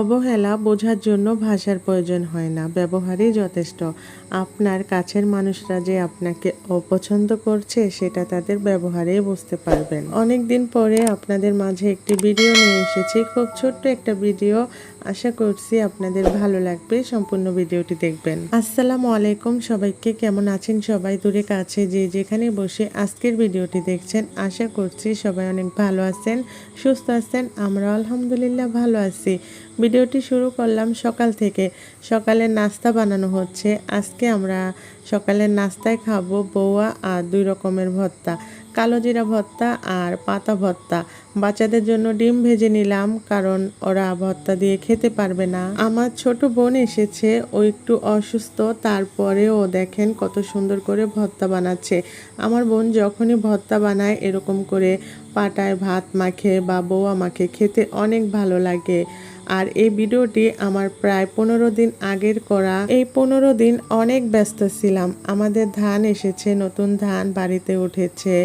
অবহেলা বোঝার জন্য ভাষার প্রয়োজন হয় না, ব্যবহারই যথেষ্ট। আপনার কাছের মানুষরা যে আপনাকে অপছন্দ করছে, সেটা তাদের ব্যবহারেই বুঝতে পারবেন। অনেক দিন পরে আপনাদের মাঝে একটি ভিডিও নিয়ে এসেছি। খুব ছোট্ট একটা ভিডিও। আশা করছি আপনাদের ভালো লাগবে। সম্পূর্ণ ভিডিওটি দেখবেন। আসসালামু আলাইকুম সবাইকে। কেমন আছেন সবাই? দূরে কাছে যে যেখানে বসে আজকের ভিডিওটি দেখছেন, আশা করছি সবাই অনেক ভালো আছেন, সুস্থ আছেন। আমরা আলহামদুলিল্লাহ ভালো আছি। ভিডিওটি শুরু করলাম সকাল থেকে। সকালের নাস্তা বানানো হচ্ছে। আজকে আমরা সকালের নাস্তায় খাব বৌয়া আর দুই রকমের ভর্তা। কালো জিরা ভর্তা আর পাতা ভর্তা। বাচ্চাদের জন্য ডিম ভেজে নিলাম, কারণ ওরা ভর্তা দিয়ে খেতে পারবে না। আমার ছোট বোন এসেছে, ও একটু অসুস্থ, তারপরেও দেখেন কত সুন্দর করে ভর্তা বানাচ্ছে। আমার বোন যখনই ভর্তা বানায়, এরকম করে পাটায় ভাত মাখে বা বৌয়া মাখে, খেতে অনেক ভালো লাগে। আর এই ভিডিওটি আমার প্রায় পনেরো দিন আগের করা। এই পনেরো দিন অনেক ব্যস্ত ছিলাম। আমাদের ধান এসেছে, নতুন ধান বাড়িতে উঠেছে,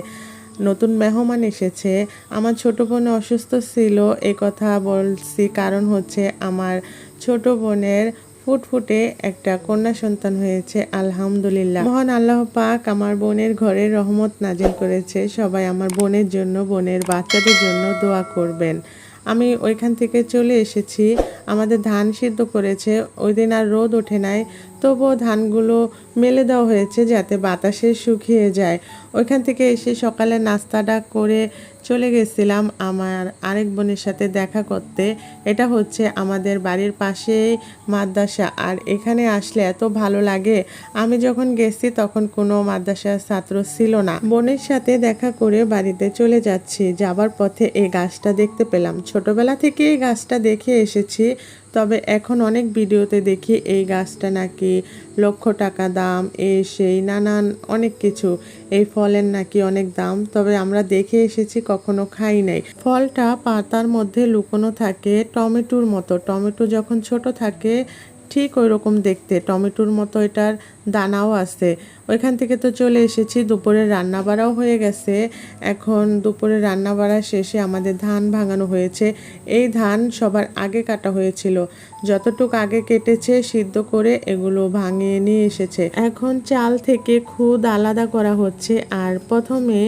নতুন মেহমান এসেছে। আমার ছোট বোন অসুস্থ ছিল, এ কথা বলছি কারণ হচ্ছে আমার ছোট বোনের ফুটফুটে একটা কন্যা সন্তান হয়েছে, আলহামদুলিল্লাহ। মহান আল্লাহ পাক আমার বোনের ঘরে রহমত নাজিল করেছে। সবাই আমার বোনের জন্য, বোনের বাচ্চাদের জন্য দোয়া করবেন। আমি ওইখান থেকে চলে এসেছি। আমাদের ধান সিদ্ধ করেছে। ওই দিন আর রোদ ওঠে নাই। তবুও ধানগুলো মেলে দেওয়া হয়েছে যাতে বাতাসে শুকিয়ে যায়। ওইখান থেকে এসে সকালে নাস্তাটা করে চলে গেছিলাম আমার আরেক বোনের সাথে দেখা করতে। এটা হচ্ছে আমাদের বাড়ির পাশেই মাদ্রাসা। আর এখানে আসলে এত ভালো লাগে। আমি যখন গেছি তখন কোনো মাদ্রাসার ছাত্র ছিল না। বোনের সাথে দেখা করে বাড়িতে চলে যাচ্ছি। যাবার পথে এই গাছটা দেখতে পেলাম। ছোটবেলা থেকে এই গাছটা দেখে এসেছি। তবে এখন অনেক ভিডিওতে দেখি এই গাছটা নাকি লক্ষ টাকা দাম এ সেই, নানান অনেক কিছু। এই ফলের নাকি অনেক দাম, তবে আমরা দেখে এসেছি কখনো খাই নাই। ফলটা পাতার মধ্যে লুকোনো থাকে টমেটোর মতো। টমেটো যখন ছোট থাকে ঠিক ওই রকম দেখতে। টমেটোর মতো এটার দানাও আছে। ওইখান থেকে তো চলে এসেছি দুপুরের রান্না বাড়াও হয়ে গেছে। এখন দুপুরে রান্না বাড়া শেষে আমাদের ধান ভাঙানো হয়েছে। এই ধান সবার আগে কাটা হয়েছিল। যতটুক আগে কেটেছে, সিদ্ধ করে এগুলো ভাঙিয়ে নিয়ে এসেছে। এখন চাল থেকে খুদ আলাদা করা হচ্ছে। আর প্রথমে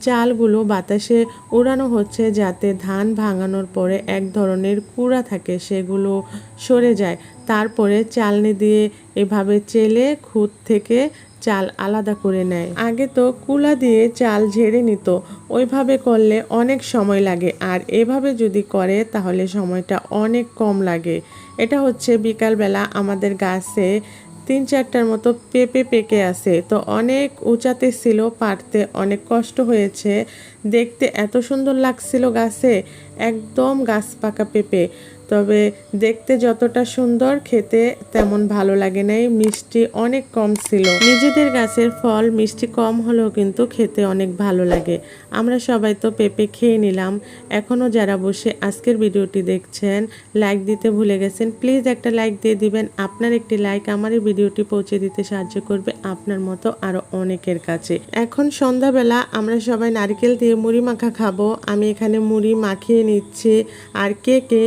চালগুলো বাতাসে উড়ানো হচ্ছে যাতে ধান ভাঙানোর পরে এক ধরনের কুড়া থাকে, সেগুলো সরে যায়। তারপরে চালনি দিয়ে এভাবে চেলে খুদ থেকে চাল আলাদা করে নেয়। আগে তো কুলা দিয়ে চাল ঝেড়ে নিত, ওইভাবে করলে অনেক সময় লাগে। আর এভাবে যদি করে, তাহলে সময়টা অনেক কম লাগে। এটা হচ্ছে বিকালবেলা আমাদের গাছে তিন চারটার মতো পেঁপে পেকে আছে। তো অনেক উঁচাতে ছিল পারতে অনেক কষ্ট হয়েছে। দেখতে এত সুন্দর লাগছিল গাছে। একদম গাছ পাকা পেঁপে। তবে দেখতে যতটা সুন্দর, খেতে তেমন ভালো লাগে নাই। মিষ্টি অনেক কম ছিল। নিজেদের গাছের ফল মিষ্টি কম হলেও কিন্তু খেতে অনেক ভালো লাগে। আমরা সবাই তো পেঁপে খেয়ে নিলাম। এখনও যারা বসে আজকের ভিডিওটি দেখছেন লাইক দিতে ভুলে গেছেন প্লিজ একটা লাইক দিয়ে দিবেন। আপনার একটি লাইক আমার এই ভিডিওটি পৌঁছে দিতে সাহায্য করবে আপনার মতো আরও অনেকের কাছে। এখন সন্ধ্যাবেলা আমরা সবাই নারকেল দিয়ে মুড়ি মাখা খাব। আমি এখানে মুড়ি মাখিয়ে নিচ্ছি। আর কে কে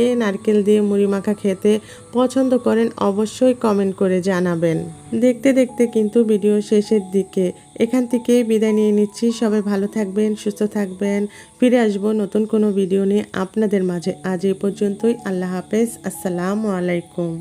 নারকেল দিয়ে মুড়ি মাখা খেতে পছন্দ করেন, অবশ্যই কমেন্ট করে জানাবেন। দেখতে দেখতে কিন্তু ভিডিও শেষের দিকে। এখান থেকে বিদায় নিয়ে নিচ্ছি। সবাই ভালো থাকবেন, সুস্থ থাকবেন। ফিরে আসব নতুন কোনো ভিডিও নিয়ে আপনাদের মাঝে। আজ এই পর্যন্তই। আল্লাহ হাফেজ। আসসালামু আলাইকুম।